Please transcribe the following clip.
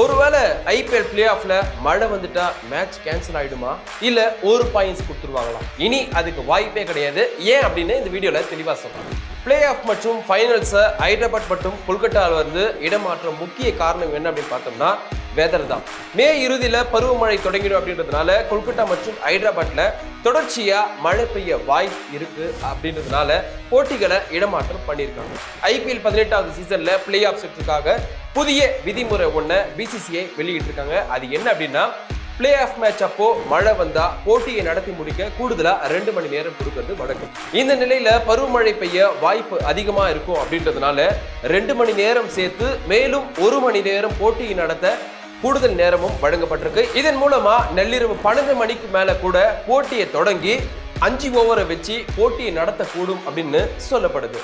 ஒருவேளை IPL play ஆஃப்ல மழை வந்துட்டா மேட்ச் கேன்சல் ஆயிடுமா? இல்ல ஒரு பாயிண்ட்ஸ் கொடுத்துருவாங்களா? இனி அதுக்கு வாய்ப்பே கிடையாது. ஏன் அப்படின்னு இந்த வீடியோல தெளிவா சொல்றாங்க பிளே ஆஃப் மற்றும் ஃபைனல்ஸை ஹைதராபாத் மற்றும் கொல்கட்டாவில் வந்து இடமாற்ற முக்கிய காரணம் என்ன அப்படின்னு பார்த்தோம்னா வெதர் தான். மே இறுதியில் பருவமழை தொடங்கிடும் அப்படின்றதுனால கொல்கட்டா மற்றும் ஹைதராபாத்தில் தொடர்ச்சியாக மழை பெய்ய வாய்ப்பு இருக்குது அப்படின்றதுனால போட்டிகளை இடமாற்றம் பண்ணியிருக்காங்க. ஐபிஎல் பதினெட்டாவது சீசனில் பிளே ஆஃப் சுற்றுக்காக புதிய விதிமுறை ஒன்றை பிசிசிஐ வெளியிட்டிருக்காங்க. அது என்ன அப்படின்னா பிளே ஆஃப் மேட்ச் அப்போ மழை வந்தா போட்டியை நடத்தி முடிக்க கூடுதலா ரெண்டு மணி நேரம் கொடுக்கறது வழக்கம். இந்த நிலையில பருவமழை பெய்ய வாய்ப்பு அதிகமா இருக்கும் அப்படின்றதுனால ரெண்டு மணி நேரம் சேர்த்து மேலும் ஒரு மணி நேரம் போட்டியை நடத்த கூடுதல் நேரமும் வழங்கப்பட்டிருக்கு. இதன் மூலமா நள்ளிரவு பன்னெண்டு மணிக்கு மேல கூட போட்டியை தொடங்கி அஞ்சு ஓவரை வச்சு போட்டியை நடத்தக்கூடும் அப்படின்னு சொல்லப்படுது.